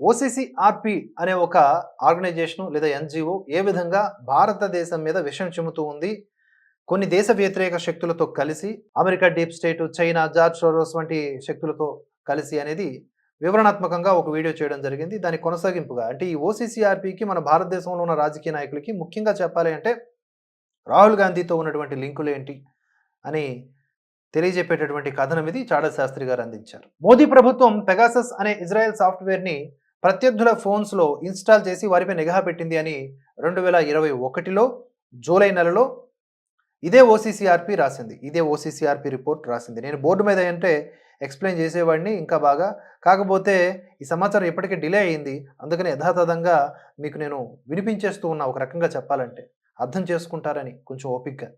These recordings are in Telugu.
ఓసీసీఆర్పి అనే ఒక ఆర్గనైజేషను లేదా ఎన్జిఓ ఏ విధంగా భారతదేశం మీద విషం చిమ్ముతూ ఉంది కొన్ని దేశ వ్యతిరేక శక్తులతో కలిసి America deep state China George Soros వంటి శక్తులతో కలిసి అనేది వివరణాత్మకంగా ఒక వీడియో చేయడం జరిగింది. దాని కొనసాగింపుగా అంటే ఈ ఓసీసీఆర్పికి మన భారతదేశంలో ఉన్న రాజకీయ నాయకులకి ముఖ్యంగా చెప్పాలి అంటే రాహుల్ గాంధీతో ఉన్నటువంటి లింకులు ఏంటి అని తెలియజెప్పేటటువంటి కథనం ఇది. చాడా శాస్త్రి గారు అందించారు. మోదీ ప్రభుత్వం పెగాసస్ అనే ఇజ్రాయెల్ సాఫ్ట్వేర్ని ప్రత్యర్థుల ఫోన్స్లో ఇన్స్టాల్ చేసి వారిపై నిఘా పెట్టింది అని రెండు వేల ఇరవై ఒకటిలో జూలై నెలలో ఇదే ఓసీసీఆర్పి రాసింది. ఇదే ఓసీసీఆర్పి రిపోర్ట్ రాసింది. నేను బోర్డు మీద అంటే ఎక్స్ప్లెయిన్ చేసేవాడిని ఇంకా బాగా. కాకపోతే ఈ సమాచారం ఇప్పటికే డిలే అయింది. అందుకని యథాతథంగా మీకు నేను వినిపించేస్తూ ఉన్నా ఒక రకంగా చెప్పాలంటే. అర్థం చేసుకుంటారని కొంచెం ఓపిక్గా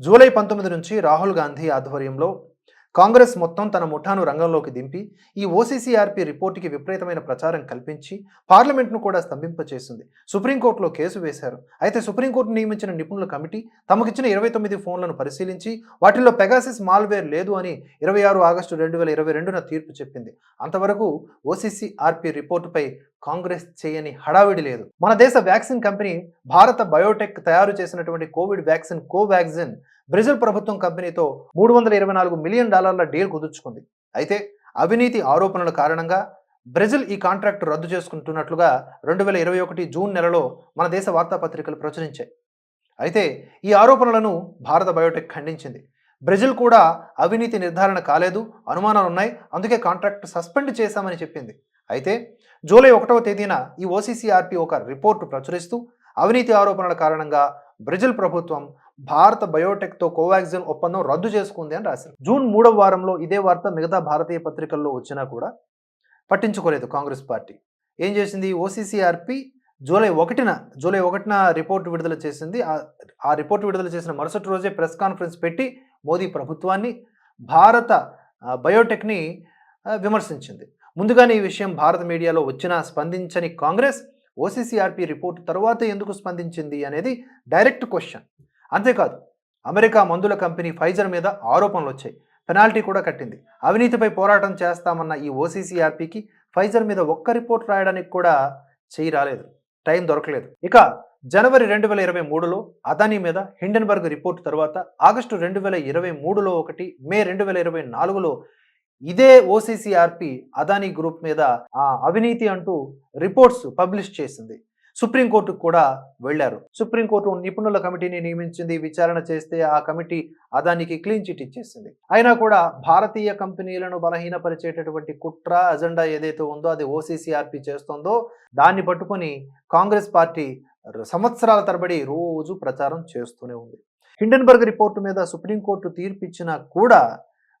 జూలై పంతొమ్మిది నుంచి రాహుల్ గాంధీ ఆధ్వర్యంలో కాంగ్రెస్ మొత్తం తన ముఠాను రంగంలోకి దింపి ఈ ఓసీసీఆర్పీ రిపోర్టుకి విపరీతమైన ప్రచారం కల్పించి పార్లమెంట్ను కూడా స్తంభింపచేసింది. సుప్రీంకోర్టులో కేసు వేశారు. అయితే సుప్రీంకోర్టు నియమించిన నిపుణుల కమిటీ తమకిచ్చిన ఇరవై తొమ్మిది ఫోన్లను పరిశీలించి వాటిల్లో పెగాసిస్ మాల్వేర్ లేదు అని ఇరవై ఆరు ఆగస్టు రెండు వేల ఇరవై రెండున తీర్పు చెప్పింది. అంతవరకు ఓసీసీఆర్పీ రిపోర్టుపై కాంగ్రెస్ చేయని హడావిడి లేదు. మన దేశ వ్యాక్సిన్ కంపెనీ భారత బయోటెక్ తయారు చేసినటువంటి కోవిడ్ వ్యాక్సిన్ కోవాక్సిన్ బ్రెజిల్ ప్రభుత్వం కంపెనీతో మూడు వందల ఇరవై నాలుగు మిలియన్ డాలర్ల డీల్ కుదుర్చుకుంది. అయితే అవినీతి ఆరోపణల కారణంగా బ్రెజిల్ ఈ కాంట్రాక్ట్ రద్దు చేసుకుంటున్నట్లుగా రెండు వేల ఇరవై ఒకటి జూన్ నెలలో మన దేశ వార్తాపత్రికలు ప్రచురించాయి. అయితే ఈ ఆరోపణలను భారత బయోటెక్ ఖండించింది. బ్రెజిల్ కూడా అవినీతి నిర్ధారణ కాలేదు అనుమానాలు ఉన్నాయి అందుకే కాంట్రాక్ట్ సస్పెండ్ చేశామని చెప్పింది. అయితే జూలై ఒకటవ తేదీన ఈ ఓసీసీఆర్పి ఒక రిపోర్టు ప్రచురిస్తూ అవినీతి ఆరోపణల కారణంగా బ్రెజిల్ ప్రభుత్వం భారత బయోటెక్తో కోవాక్సిన్ ఒప్పందం రద్దు చేసుకుంది అని రాశారు. జూన్ మూడవ వారంలో ఇదే వార్త మిగతా భారతీయ పత్రికల్లో వచ్చినా కూడా పట్టించుకోలేదు కాంగ్రెస్ పార్టీ. ఏం చేసింది? ఓసీసీఆర్పి జూలై ఒకటిన జూలై ఒకటిన రిపోర్ట్ విడుదల చేసింది. ఆ- రిపోర్ట్ విడుదల చేసిన మరుసటి రోజే ప్రెస్ కాన్ఫరెన్స్ పెట్టి మోదీ ప్రభుత్వాన్ని భారత బయోటెక్ని విమర్శించింది. ముందుగానే ఈ విషయం భారత మీడియాలో వచ్చినా స్పందించని కాంగ్రెస్ ఓసీసీఆర్పి రిపోర్ట్ తర్వాత ఎందుకు స్పందించింది అనేది డైరెక్ట్ క్వశ్చన్. అంతేకాదు అమెరికా మందుల కంపెనీ ఫైజర్ మీద ఆరోపణలు వచ్చాయి పెనాల్టీ కూడా కట్టింది. అవినీతిపై పోరాటం చేస్తామన్న ఈ ఓసీసీఆర్పీకి ఫైజర్ మీద ఒక్క రిపోర్ట్ రాయడానికి కూడా చేయి రాలేదు. టైం దొరకలేదు. ఇక జనవరి రెండు వేల ఇరవై మూడులో అదానీ మీద హిండెన్బర్గ్ రిపోర్ట్ తర్వాత ఆగస్టు రెండు వేల ఇరవై మూడులో ఒకటి మే రెండు వేల ఇరవై నాలుగులో ఇదే ఓసీసీఆర్పి అదానీ గ్రూప్ మీద ఆ అవినీతి అంటూ రిపోర్ట్స్ పబ్లిష్ చేసింది. సుప్రీంకోర్టుకు కూడా వెళ్ళారు సుప్రీంకోర్టు నిపుణుల కమిటీని నియమించింది విచారణ చేస్తే ఆ కమిటీ అదానికి క్లీన్ చిట్ ఇచ్చేసింది. అయినా కూడా భారతీయ కంపెనీలను బలహీనపరిచేటటువంటి కుట్ర అజెండా ఏదైతే ఉందో అది ఓసీసీఆర్పి చేస్తుందో దాన్ని పట్టుకొని కాంగ్రెస్ పార్టీ సంవత్సరాల తరబడి రోజు ప్రచారం చేస్తూనే ఉంది. హిండెన్బర్గ్ రిపోర్టు మీద సుప్రీంకోర్టు తీర్పిచ్చినా కూడా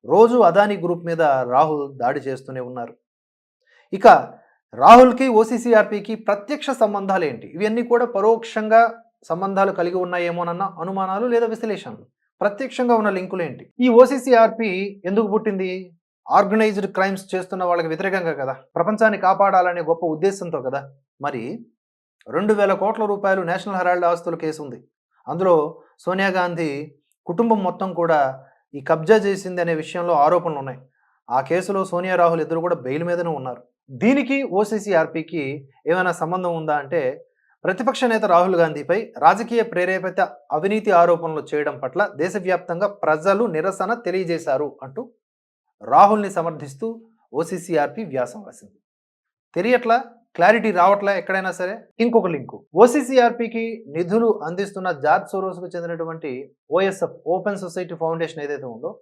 రోజు అదానీ గ్రూప్ మీద రాహుల్ దాడి చేస్తూనే ఉన్నారు. ఇక రాహుల్కి ఓసీసీఆర్పీకి ప్రత్యక్ష సంబంధాలు ఏంటి ఇవన్నీ కూడా పరోక్షంగా సంబంధాలు కలిగి ఉన్నాయేమోనన్న అనుమానాలు లేదా విశ్లేషణలు. ప్రత్యక్షంగా ఉన్న లింకులు ఏంటి ఈ ఓసీసీఆర్పి ఎందుకు పుట్టింది? ఆర్గనైజ్డ్ క్రైమ్స్ చేస్తున్న వాళ్ళకి వ్యతిరేకంగా కదా? ప్రపంచాన్ని కాపాడాలనే గొప్ప ఉద్దేశంతో కదా? మరి రెండు వేల కోట్ల రూపాయలు నేషనల్ హెరాల్డ్ ఆస్తుల కేసు ఉంది అందులో సోనియా గాంధీ కుటుంబం మొత్తం కూడా ఈ కబ్జా చేసింది అనే విషయంలో ఆరోపణలు ఉన్నాయి ఆ కేసులో సోనియా రాహుల్ ఇద్దరు కూడా బెయిల్ మీదనే ఉన్నారు. దీనికి ఓసీసీఆర్పీకి ఏమైనా సంబంధం ఉందా అంటే ప్రతిపక్ష నేత రాహుల్ గాంధీపై రాజకీయ ప్రేరేపిత అవినీతి ఆరోపణలు చేయడం పట్ల దేశవ్యాప్తంగా ప్రజలు నిరసన తెలియజేశారు అంటూ రాహుల్ని సమర్థిస్తూ ఓసీసీఆర్పీ వ్యాసం రాసింది. తెలియట్లా? క్లారిటీ రావట్లా ఎక్కడైనా సరే? ఇంకొక లింకు. ఓసీసీఆర్పీకి నిధులు అందిస్తున్న జార్జ్ సోరోస్కు చెందినటువంటి ఓఎస్ఎఫ్ ఓపెన్ సొసైటీ ఫౌండేషన్ ఏదైతే ఉందో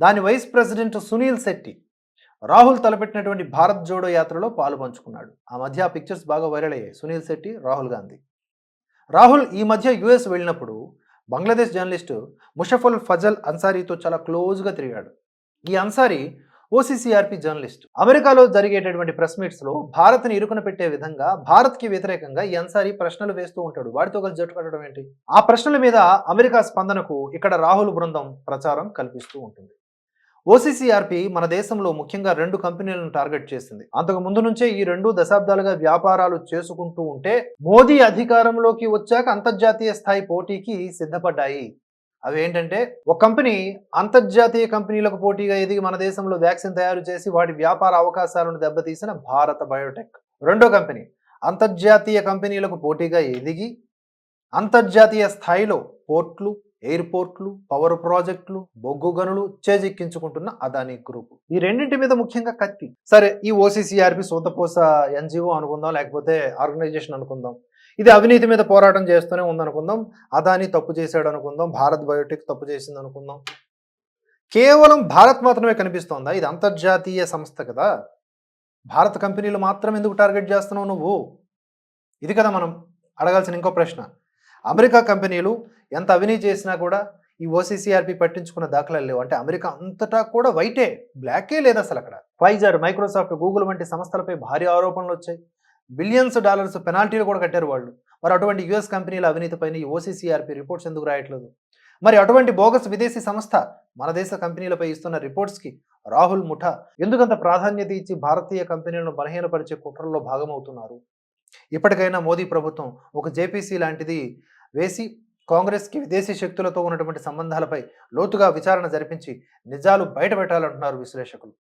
దాని వైస్ ప్రెసిడెంట్ సునీల్ శెట్టి రాహుల్ తలపెట్టినటువంటి భారత్ జోడో యాత్రలో పాలు పంచుకున్నాడు. ఆ మధ్య ఆ పిక్చర్స్ బాగా వైరల్ అయ్యాయి. సునీల్ శెట్టి రాహుల్ గాంధీ. రాహుల్ ఈ మధ్య యుఎస్ వెళ్ళినప్పుడు బంగ్లాదేశ్ జర్నలిస్టు ముషఫుల్ ఫజల్ అన్సారీతో చాలా క్లోజ్గా తిరిగాడు. ఈ అన్సారీ ఓసీసీఆర్పీ జర్నలిస్ట్. అమెరికాలో జరిగేటటువంటి ప్రెస్ మీట్స్లో భారత్ని ఇరుకున పెట్టే విధంగా భారత్కి వ్యతిరేకంగా ఈ అన్సారీ ప్రశ్నలు వేస్తూ ఉంటాడు. వాడితో కలిసి జట్టు కట్టడం ఏంటి? ఆ ప్రశ్నల మీద అమెరికా స్పందనకు ఇక్కడ రాహుల్ బృందం ప్రచారం కల్పిస్తూ ఉంటుంది. ఓసీసీఆర్పీ మన దేశంలో ముఖ్యంగా రెండు కంపెనీలను టార్గెట్ చేసింది. అంతకు ముందు నుంచే ఈ రెండు దశాబ్దాలుగా వ్యాపారాలు చేసుకుంటూ ఉంటే మోదీ అధికారంలోకి వచ్చాక అంతర్జాతీయ స్థాయి పోటీకి సిద్ధపడ్డాయి. అవి ఏంటంటే ఒక కంపెనీ అంతర్జాతీయ కంపెనీలకు పోటీగా ఎదిగి మన దేశంలో వ్యాక్సిన్ తయారు చేసి వాటి వ్యాపార అవకాశాలను దెబ్బతీసిన భారత బయోటెక్. రెండో కంపెనీ అంతర్జాతీయ కంపెనీలకు పోటీగా ఎదిగి అంతర్జాతీయ స్థాయిలో పోర్ట్లు ఎయిర్పోర్ట్లు పవర్ ప్రాజెక్టులు బొగ్గు గనులు చేజిక్కించుకుంటున్న అదానీ గ్రూప్. ఈ రెండింటి మీద ముఖ్యంగా కత్తి. సరే ఈ ఓసీసీఆర్పి సోతపోస ఎన్జిఓ అనుకుందాం లేకపోతే ఆర్గనైజేషన్ అనుకుందాం. ఇది అవినీతి మీద పోరాటం చేస్తూనే ఉందనుకుందాం. అదానీ తప్పు చేశాడు అనుకుందాం భారత్ బయోటెక్ తప్పు చేసింది అనుకుందాం కేవలం భారత్ మాత్రమే కనిపిస్తోందా? ఇది అంతర్జాతీయ సంస్థ కదా. భారత కంపెనీలు మాత్రం ఎందుకు టార్గెట్ చేస్తున్నావు నువ్వు? ఇది కదా మనం అడగాల్సిన ఇంకో ప్రశ్న. అమెరికా కంపెనీలు ఎంత అవినీతి చేసినా కూడా ఈ ఓసీసీఆర్పి పట్టించుకున్న దాఖలాలు లేవు. అంటే అమెరికా అంతటా కూడా వైటే బ్లాకే లేదు అసలు అక్కడ. ఫైజర్ మైక్రోసాఫ్ట్ గూగుల్ వంటి సంస్థలపై భారీ ఆరోపణలు వచ్చాయి. బిలియన్స్ డాలర్స్ పెనాల్టీలు కూడా కట్టారు వాళ్ళు. మరి అటువంటి యుఎస్ కంపెనీల అవినీతిపైన ఈ ఓసీసీఆర్పి రిపోర్ట్స్ ఎందుకు రాయట్లేదు? మరి అటువంటి బోగస్ విదేశీ సంస్థ మన దేశ కంపెనీలపై ఇస్తున్న రిపోర్ట్స్కి రాహుల్ ముఠా ఎందుకంత ప్రాధాన్యత ఇచ్చి భారతీయ కంపెనీలను బలహీనపరిచే కుట్రల్లో భాగమవుతున్నారు? ఇప్పటికైనా మోదీ ప్రభుత్వం ఒక జేపీసీ లాంటిది వేసి కాంగ్రెస్కి విదేశీ శక్తులతో ఉన్నటువంటి సంబంధాలపై లోతుగా విచారణ జరిపించి నిజాలు బయటపెట్టాలంటున్నారు విశ్లేషకులు.